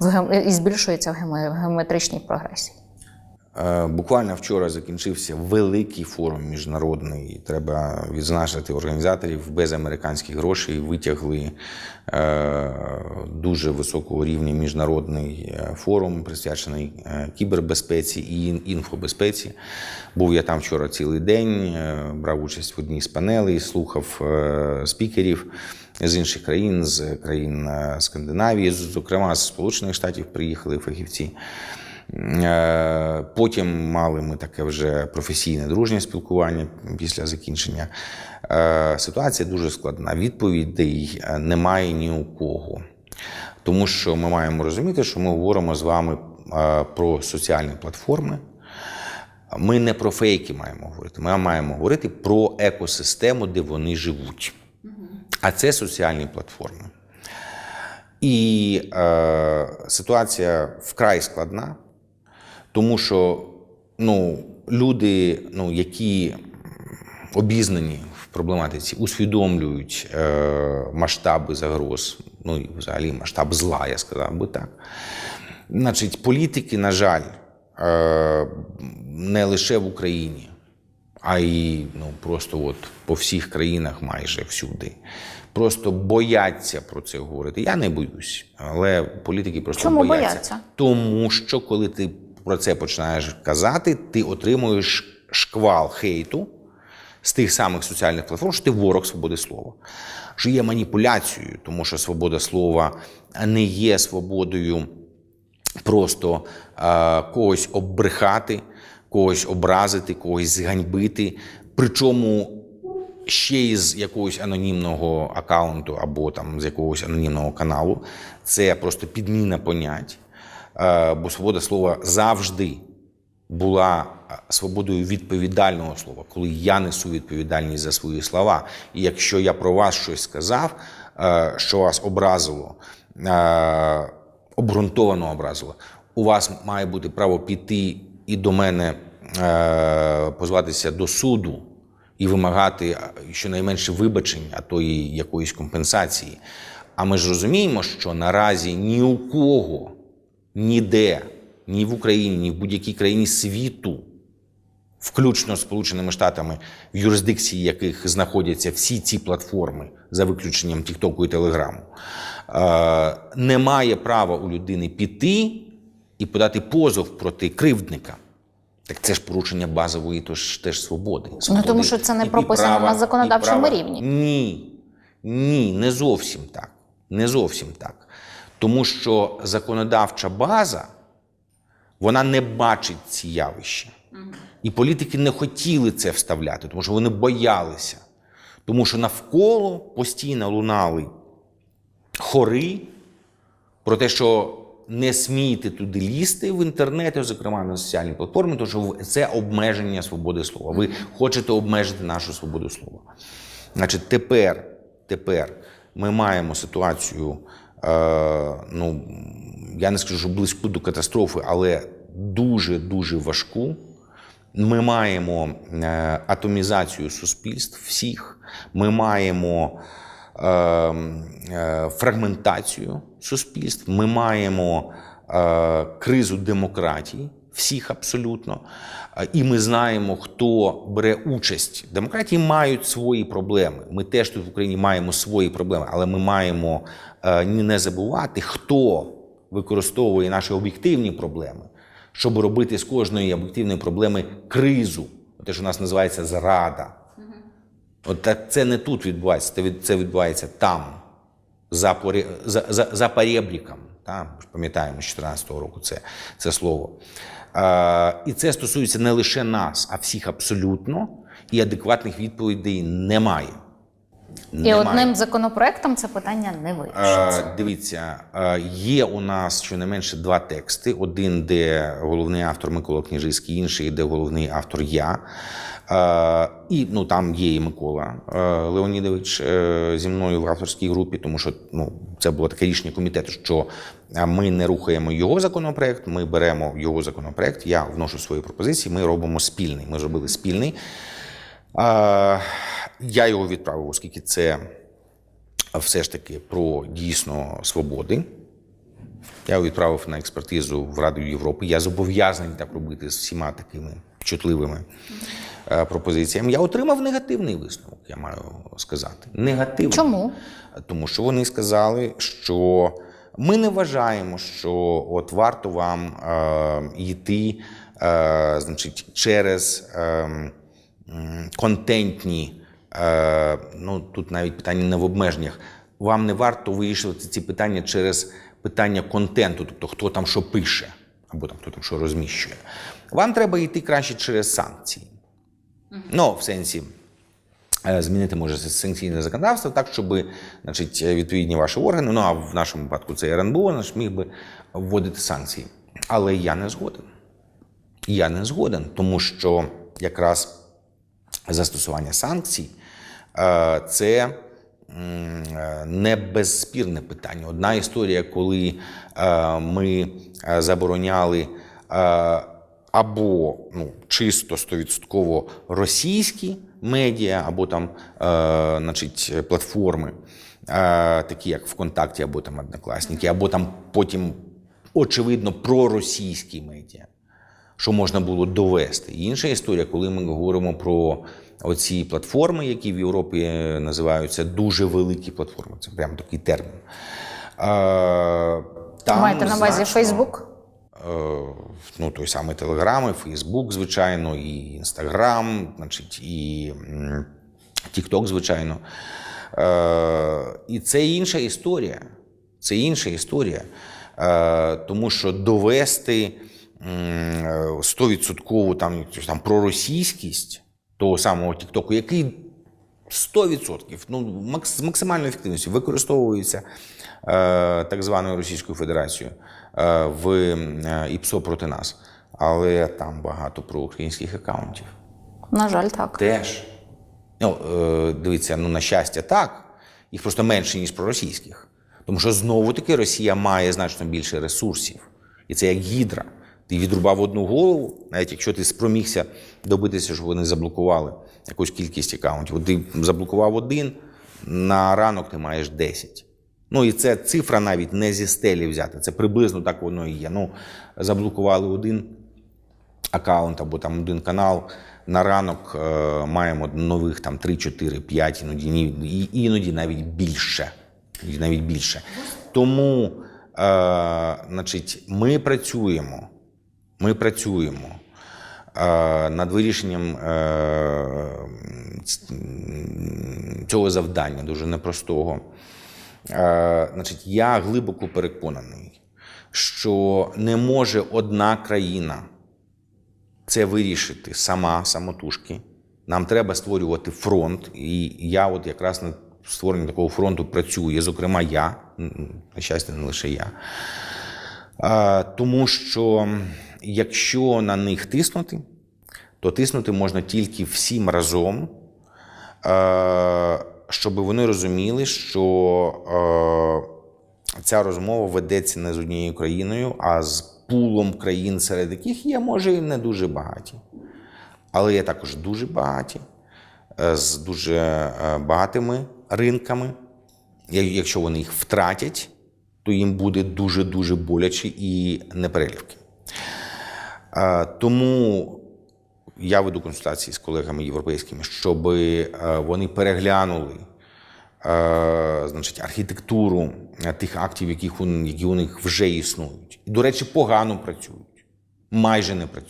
ге- і збільшується в геометричній прогресії. Е, Буквально вчора закінчився великий форум міжнародний. Треба відзначити організаторів без американських грошей. Витягли е, дуже високого рівня міжнародний е, форум, присвячений е, кібербезпеці і інфобезпеці. Був я там вчора цілий день, е, брав участь в одній з панелей, слухав е, спікерів з інших країн, з країн е, Скандинавії, зокрема з Сполучених Штатів приїхали фахівці. Е, Потім мали ми таке вже професійне дружнє спілкування після закінчення. Е, Ситуація дуже складна. Відповідей немає ні у кого. Тому що ми маємо розуміти, що ми говоримо з вами про соціальні платформи. Ми не про фейки маємо говорити. Ми маємо говорити про екосистему, де вони живуть. А це соціальні платформи. І е, ситуація вкрай складна, тому що ну, люди, ну, які обізнані в проблематиці, усвідомлюють е, масштаби загроз, ну і взагалі масштаб зла, я сказав би так. Значить, політики, на жаль, е, не лише в Україні, а й ну, просто от по всіх країнах майже всюди. Просто бояться про це говорити. Я не боюсь, але політики просто Чому бояться. бояться? Тому що коли ти про це починаєш казати, ти отримуєш шквал хейту з тих самих соціальних платформ, що ти ворог свободи слова. Що є маніпуляцією, тому що свобода слова не є свободою просто е, когось оббрехати, когось образити, когось зганьбити. Причому ще із якогось анонімного аккаунту або там з якогось анонімного каналу. Це просто підміна понять. Е, Бо свобода слова завжди була е, свободою відповідального слова, коли я несу відповідальність за свої слова. І якщо я про вас щось сказав, е, що вас образило, обґрунтовано образило, у вас має бути право піти і до мене е, позватися до суду і вимагати щонайменше вибачень, а то і якоїсь компенсації. А ми ж розуміємо, що наразі ні у кого, ніде, ні в Україні, ні в будь-якій країні світу, включно з Сполученими Штатами, в юрисдикції яких знаходяться всі ці платформи, за виключенням Тіктоку і Телеграму, немає права у людини піти і подати позов проти кривдника. Так це ж порушення базової тож, теж свободи. свободи тому що це не прописано права, на законодавчому рівні. Ні, ні, не зовсім так. Не зовсім так. Тому що законодавча база вона не бачить ці явища. І політики не хотіли це вставляти, тому що вони боялися. Тому що навколо постійно лунали хори про те, що не смійте туди лізти в інтернеті, зокрема на соціальні платформи, тому що це обмеження свободи слова. Ви хочете обмежити нашу свободу слова. Значить, тепер, тепер ми маємо ситуацію, е, ну я не скажу, що близьку до катастрофи, але дуже дуже важку. Ми маємо е, атомізацію суспільств всіх. Ми маємо фрагментацію суспільств. Ми маємо е, кризу демократії всіх абсолютно. Е, І ми знаємо, хто бере участь. Демократії мають свої проблеми. Ми теж тут в Україні маємо свої проблеми, але ми маємо е, не забувати, хто використовує наші об'єктивні проблеми, щоб робити з кожної об'єктивної проблеми кризу. Те, що у нас називається зрада. От так це не тут відбувається, це відбувається там, за, порі- за, за, за? Ми пам'ятаємо, з 2014 року це, це слово. Е, і це стосується не лише нас, а всіх абсолютно, і адекватних відповідей немає. І одним законопроектом це питання не вирішиться. Е, Дивіться, е, є у нас щонайменше два тексти: один, де головний автор Микола Княжицький, інший, де головний автор я. Е, І ну там є і Микола Леонідович зі мною в авторській групі, тому що ну це було таке рішення комітету, що ми не рухаємо його законопроект, ми беремо його законопроект. Я вношу свої пропозиції. Ми робимо спільний. Ми зробили спільний. Я його відправив, оскільки це все ж таки про дійсно свободи. Я відправив на експертизу в Раду Європи. Я зобов'язаний так робити з всіма такими чутливими е, пропозиціями. Я отримав негативний висновок, я маю сказати. Негативний. Чому? Тому що вони сказали, що ми не вважаємо, що от варто вам е, йти е, значить, через е, контентні, е, ну тут навіть питання не в обмеженнях. Вам не варто вирішувати ці питання через питання контенту, тобто хто там що пише, або там хто там що розміщує. Вам треба йти краще через санкції. Ну, в сенсі, е, змінити може санкційне законодавство так, щоб значить, відповідні ваші органи, ну а в нашому випадку це РНБО, наш міг би вводити санкції. Але я не згоден. Я не згоден, тому що якраз застосування санкцій е, це е, не безспірне питання. Одна історія, коли е, ми забороняли або ну, чисто стовідсотково російські медіа, або там, значить, платформи, такі як ВКонтакті, або там Однокласники, або там потім очевидно проросійські медіа що можна було довести. Інша історія, коли ми говоримо про оці платформи, які в Європі називаються дуже великі платформи. Це прямо такий термін. Е, Там Маєте на увазі Фейсбук? е, Ну, той самий Телеграм, і Фейсбук, звичайно, і Інстаграм, значить, і Тікток, звичайно. Е, І це інша історія. Це інша історія. Е, Тому що довести е, 100% там, якусь там проросійськість того самого Тіктоку, який 100%, ну, з максимальною ефективністю використовується е, так званою Російською Федерацією е, в е, ІПСО проти нас. Але там багато проукраїнських акаунтів. На жаль, так. Теж. Ну, е, дивіться, ну, на щастя, так. Їх просто менше, ніж проросійських. Тому що знову-таки Росія має значно більше ресурсів. І це як гідра. Ти відрубав одну голову, навіть якщо ти спромігся добитися, щоб вони заблокували якусь кількість акаунтів. От Ти заблокував один, на ранок ти маєш 10. Ну і це цифра навіть не зі стелі взяти. Це приблизно так воно і є. Ну, заблокували один аккаунт або там один канал. На ранок е, маємо нових там 3, 4, 5, іноді, іноді навіть більше. Іноді навіть більше. Тому е, значить, ми працюємо. Ми працюємо над вирішенням е, цього завдання, дуже непростого. Значить, я глибоко переконаний, що не може одна країна це вирішити сама, самотужки. Нам треба створювати фронт, і я от якраз над створенням такого фронту працюю. Зокрема, я, на щастя, не лише я. Тому що якщо на них тиснути, то тиснути можна тільки всім разом, е, щоб вони розуміли, що е, ця розмова ведеться не з однією країною, а з пулом країн, серед яких є, може, і не дуже багаті. Але є також дуже багаті, е, з дуже багатими ринками. Якщо вони їх втратять, то їм буде дуже-дуже боляче і непереливки. Е, Тому я веду консультації з колегами європейськими, щоб вони переглянули е, значить, архітектуру е, тих актів, які у них вже існують. До речі, погано працюють, майже не працюють.